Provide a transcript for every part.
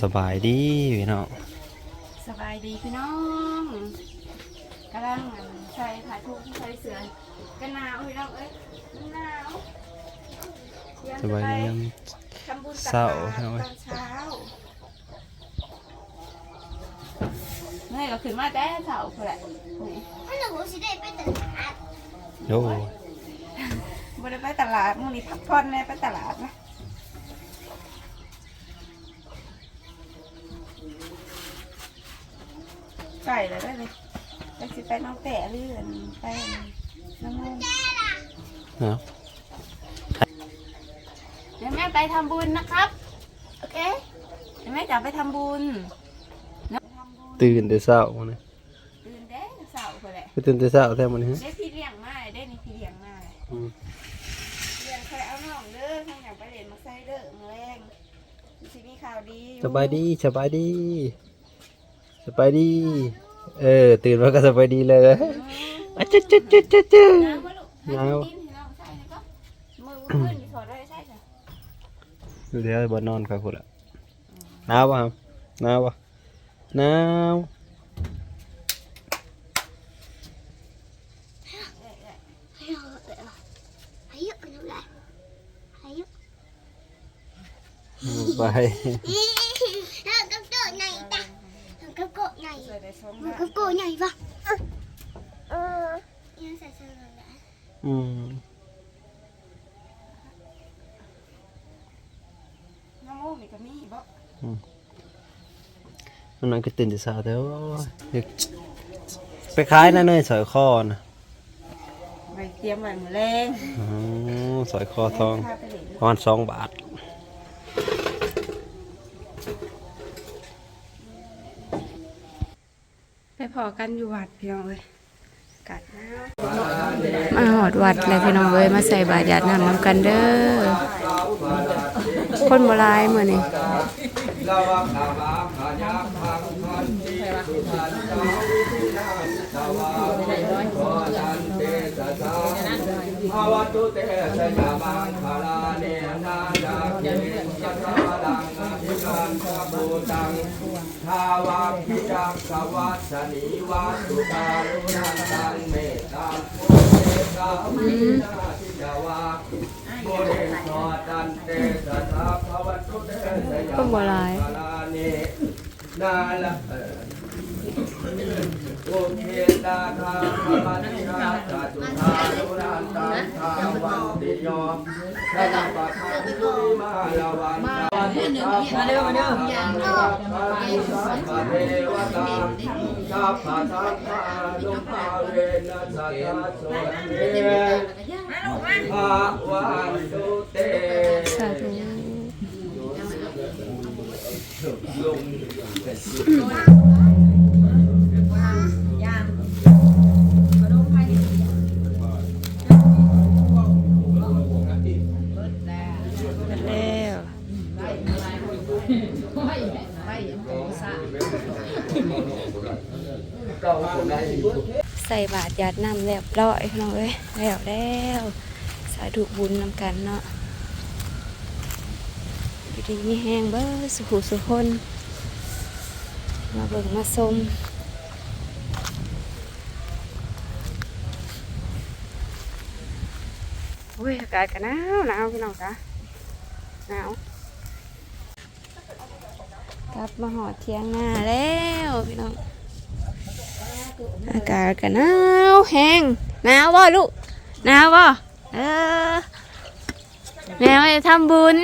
สบายดีพี่น้องสบายดีพี่น้องกำลังใส่ผ้าทุกใส่เสื้อกันหนาวพี่น้องเอ้ยมันหนาวเตรีมสบายดีจะยามไปทำบุญตักเศร้าบาตรพี่น้องตเอ้ยอนเช้าเมื่อยก็ขึ้นมาแต่เช้าพุ่นแหละนี่ถ้าหนูสิได้ไปตลาดโยบ่ได้ไปตลาดมื้อนี้พักผ่อนแม่ไปตลาดนะ ไก่เลยได้เลยไปสิไปน้องแต่เลื่อนไปน้ำมันเนาะเดี๋ยวแม่ไปทำบุญนะครับ โอเคเดี๋ยวแม่จะไปทำบุญนะทำบุญตื่นแต่เช้ามื้อนี้ตื่นเด้เสาร์คนแหละไปตื่นแต่เช้าแท้มื้อนี้ได้พี่เลี้ยงมาได้นี่พี่เลี้ยงมาอืมเลี้ยงใครเอาน้องเด้อข้างอยากไปเรียนมาใส่เด้อมือแรงสิมีข่าวดีอสบายดีสบายดี สบายดี เออ ตื่นมาก็สบายดีเลยอะจ๊ะจ๊ะจ๊ะจ๊ะจ๊ะน้ำมาลูกให้น้ำกินให้น้องใส่เลยก็มือเพื่อนที่ถอดได้ใช่ค่ะเดี๋ยวบ่นอนครับพุ่นละหนาวป่ะครับหนาวป่ะหนาวให้เราให้เยอะกันเลยให้เยอะไป แล้วก็โกะใหญ่ตาแล้วก็โกะใหญ่ ใส่ได้สองมันน้ก็โกะใหญ่ปะเออยังใส่เสื้อเลยอืมำน้ำมูกนี่ก็มีบ่มันนั่นก็ตื่นแต่เช้าแต่ว่าอยากไปขายนะเนยสอยคอนะไปเตรียมไว้มือแรงอ๋อสอยคอทองพาไปเล่นประมาณสองบาท ไป พอกันอยู่วัดพี่น้องเอ้ยกัดมาหอดวัดเลยพี่น้องเอ้ยมาใส่บาตรหยาดน้ำน้ำกันเด้อคนโบราณเหมือนนี่ ภาวะตุเตสยามังคาลาเนนาจาเกสัทธาลังอภิการสัพพุตังทาวาพิจักขวัสนีวาสุตารุนันตังเมตตาโมเตกาวินาทิจาวาโมเรสอตันเตสัทาภาวะตุเตสยาบมังคาลาเนนาละ โอเคตาคาพระนิชาตาจุธาลุรันตังทาวันติโยมพระนังปัทานุมาลาวันมาเด้อมาเด้อมานุสัพพะเทวตาสัพพะสัพพะลุภาเวนัสสัทธาโสเทภาวันตุเตสาธุแล้ว ส่บาตรหยาดน้ำแล้วร้อยพี่น้องเอ้ยแล้วแล้วสาธุบุญนำกันเนาะอยู่ดีมีแห้งเบ้อสุขุสุคนมาเบิ่งมาชมโอ้ยอากาศก็หนาวหนาวพี่น้องคะหนาวกลับมาหอดเทียงหน้าแล้วพี่น้อง อากาศก็หนาวแห้งหนาวบ่ลูกหนาวบ่เออแม่ไปทำบุญ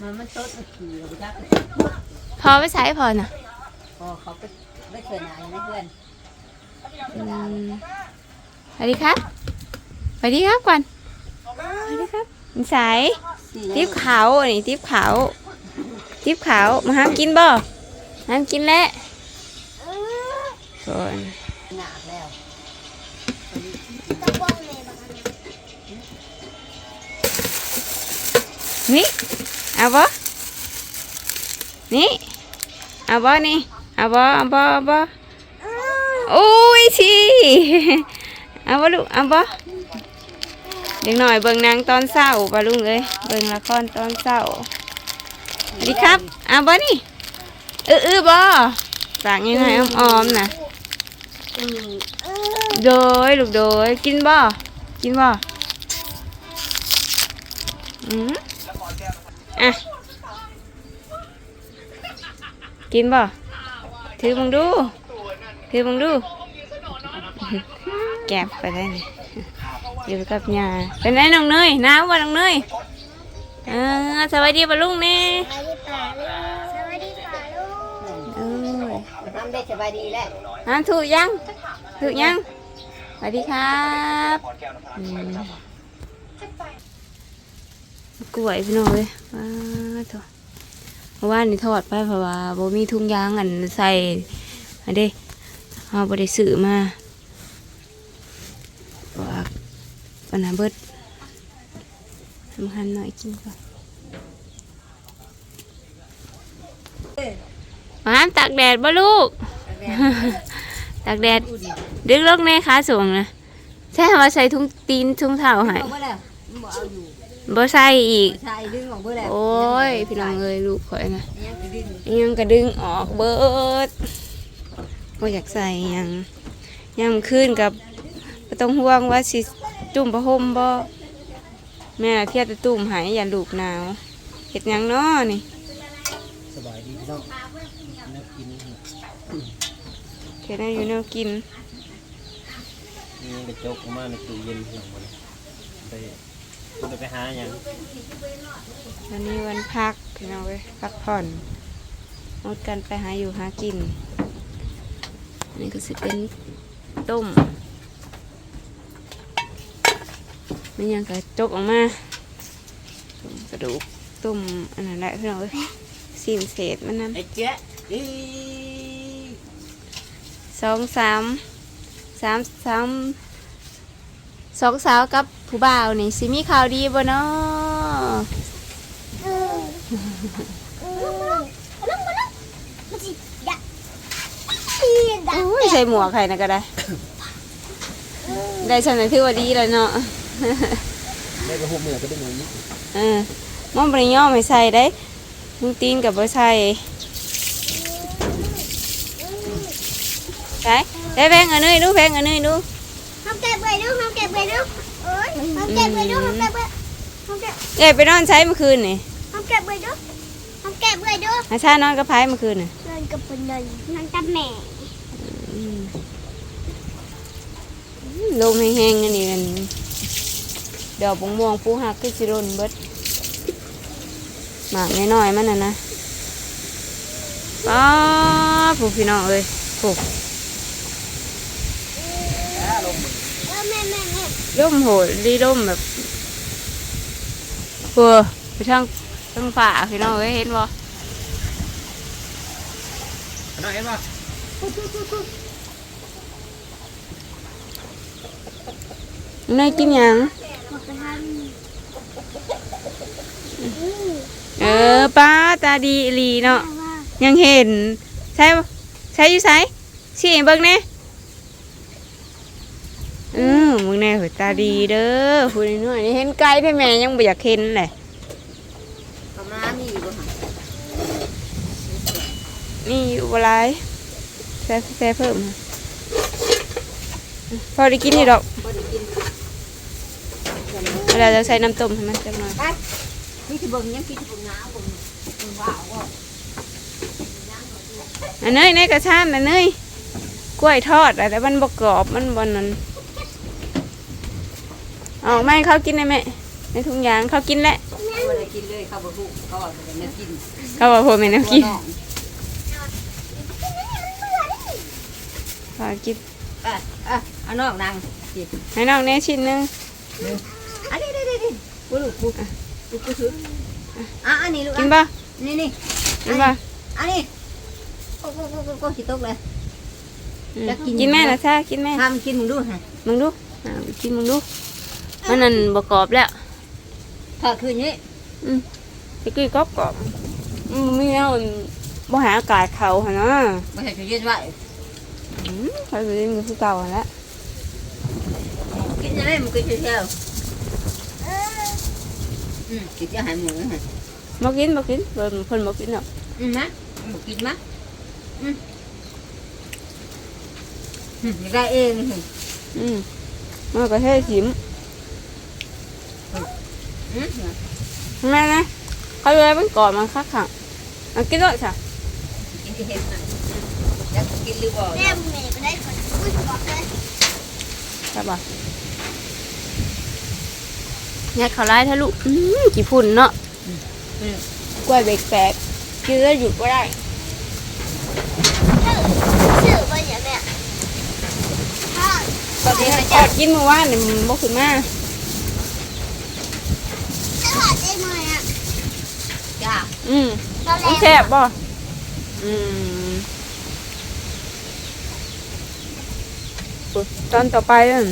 มันมันต้นมันขี่กับยักษ์พอไปใช้พอน่ะพอเขาไปไม่เคยนานนะเพื่อนอืมสวัสดีครับสวัสดีครับก่อนสวัสดีครับนิสัยติ๊บขาวอันนี้ติ๊บขาวติ๊บขาวมาห้ามกินบ่ห้ามกินแล้ว ก่อนหนาแล้วนี่เอาบ่นี่เอาบ่นี่เอาบ่เอาบ่เอาบ่โอ้ยชีเอาบ่ลูกเอาบ่เด็กหน่อยเบิ่งนางตอนเศร้าปะลุงเอ้ยเบิ่งละครตอนเศร้าสวัสดีครับอะบ่นี่เออเออบ่ฝากยังไงอ้อมๆน่ะ โดยลูกโดยกินบ่กินบ่อืมอะ กินบ่ถือมึงดู ถือมึงดู แก็บไปได้นี่อยู่กับยาเป็นไงน้องเนยหนาวบ่น้องเนยเออสวัสดีปะลุงนี่สวัสดีป่าลูกสวัสดีป่าลูกเออทำได้สบายดีแล้ว อ่านถูกยัง ถูกยัง สวัสดีครับอืมกล้วยพี่น้องเลยว้าโถเพราะว่านี่ทอดไปเพราะว่าโบมีถุงยางอันใส่อันเด้เอาบ่ได้ซื้อมาว่าปัญหาเบิดสำคัญหน่อยกินก่อนมาตากแดดบ่ลูก ตากแดดดึกลกในขาสูงนะใช่ว่าใส่ถุงตีนถุงเท้าให้เอาไปแล้วมันบอกเอาอยู่บ่ใส่อีก ใช่ดึงออกไปแล้วโอ้ย พี่น้องเอ้ยลูกข่อยนะยังคือดึงอิหยังกระดึงออกเบิดบ่อยากใส่หยังยามคืนกับบ่ต้องห่วงว่าสิจุ่มผ้าห่มบ่แม่น่ะเทียบจะตุ่มใหายอย่าลูกหนาวเฮ็ดหยังน้อนี่ สบายดีพี่น้องนักกินเฮ็ดให้อยู่แนวกินนี่กระจกออกมาในตู้เย็นหลังมันไปมันไปหาอย่างวันนี้วันพักพี่น้องเว้ยพักผ่อนงดกันไปหาอยู่หากินอันนี่ก็สิเป็นต้มไม่ยังกระจกออกมาต้มกระดูกต้มอันนั้นแหละพี่น้องเอ้ย ซีนเศษมันนไอ้เจ๊อีำสองสามสามสามสองสาวกับผู้บ่าวนี่สิมีข่าวดีบ่เนาะลูกลูกลูกมันสิดะอีดะโอ้ยใส่หมวกใครนะก็ได้ ได้ฉันถือว่าดีแล้วเนาะได้กระหุบเหนือก็ได้หน่อยนิดเออมอมบริย่อมไม่ใส่ได้ ลุงตีนกับบ่ใส่ใช่ได้แพงอันนี้ดูแพงอันนี้ดูห้องเก็บไว้ลูกห้องเก็บไว้ลูกโอ้ยห้องเก็บไว้ลูกห้องเก็บไว้ห้องเก็บเอ้ยไปนอนใช้เมื่อคืนนี่ห้องเก็บไว้ลูกห้องเก็บไว้ลูกอาชานอนกับไพ่เมื่อคืนนี่เดินกับคนเดินนั่งกับแม่อืมลมแห้งๆอันนี้มันดอกบงม่วงผู้หักคือสิรนเบิด หมากน้อยๆมันน่ะนะป้าผู้พี่น้องเอ้ยผู้เออแม่แม่แม่ร่มโหดดีร่มแบบเออไปทางทางป่าพี่น้องเอ้ยเห็นบ่น้องเห็นป่ะนายกินหยัง บอกไปทาง เออป้าตาดีอีหลีเนาะว่ายังเห็น ใช่บ่ใช่อยู่ไสสิเบิ่งแหน่เออมึงแน่หัวตาดีเด้อผู้น้อยๆนี่เห็นไกลได้แม่ยังบ่อยากเห็นแหละประมาณนี้บ่ฮะนี่อยู่บ่หลายแซ่แซ่เพิ่มพอได้กินอยู่ดอกบ่ได้กินเวลาเราใส่น้ำต้มให้มันจักหน่อย นี่สิเบิ่งยังคิดสิเบิ่งหนาวเบิ่งเบิ่งว้าวบ่อันเนยในกระชามอันเนยกล้วยทอดอะแต่มันบกกรอบมันบนนั้นออกมาให้เขากินได้ไหมในถุงยางเขากินแล้วบ่ได้กินเลยเขาบ่ฮู้เขาว่าบ่ได้กินเขาบอกผมไม่น้ำกินบ่องขอกินอะอะเอาน้องนางสิให้น้องเน่ชิ้นหนึงอันนี้ๆๆๆบ่ลูก กูกูกูซื้ออะอันนี้ลูกกินอะป่ะนี่นี่กินป่ะอันนี้โอ้โหโอ้โหโอ้โหสิตกเลยอืมจะกินกินแม่นะซ่ากินแม่ทำกินมึงดูฮะมึงดูอ่ากินมึงดูมันนั่นบกกรอบแล้วถอดคืนนี้ตะกี้กรอบกรอบอืมมีเอาบ่หาอากาศเขาหนนะไม่ใช่ตู้เย็นไว้อืมเขาจะกินคือเก่าหั่นแหล้วกินยังไงมึงกินเที่ยว ๆอืมกินจะหายหมูฮะบ่กินบ่กินเพิ่นเพิ่นบ่กินหรอกอืมนะบอกกินมะอืมอืมได้เองอืมอืมมันก็เทสิมอืม แม่นะเขาเลยมันก่อนมันคักขังมันกินด้วยจ้ะกินที่เห็ดนะอยากกินหรือเปล่าแม่เมย์ก็ได้คนอุ้ยบอกเลยใช่ป่ะเนี่ยเขาไล่ทะลุอืมกี่ฝุ่นเนาะกล้วยเบรกแตกกินแล้วหยุดก็ได้ชื่อชื่อว่าอย่างเนี้ยพ่อตอนนี้นะอจ๊ะดกินเมื่อวานเนี่ยมันบ่ขึ้นมาถ้าหาได้ไหมอะจ้าอืมตอนแรมันกแซ่บบ่อืมอุ๊ยตอนต่อไปนั่น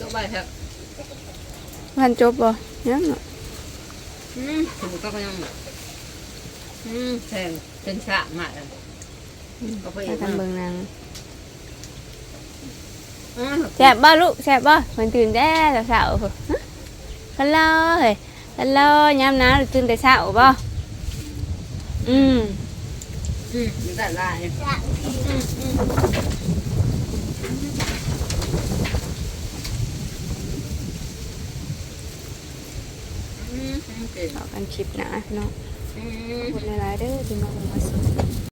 ก็ ไปเถอะพันจบบ่ยังเนาะอืมถูกก็ยังอืมแทงเป็นสะมากเลยก็ไปไปอีกกันนะเบิ่งนางอืมแซ่บบ่ลูกแซ่บบ่มันตื่นแต่เช้าๆพุ่นฮะฮัลโหลเฮ้ยฮัลโหลยามหนาวตื่นแต่เช้าบ่อืมอืมมันได้ลายอืมเก่ งต่อกันคลิปหนะเนาะอืมขอบคุณหลายๆเด้อที่มาเบิ่งมาสน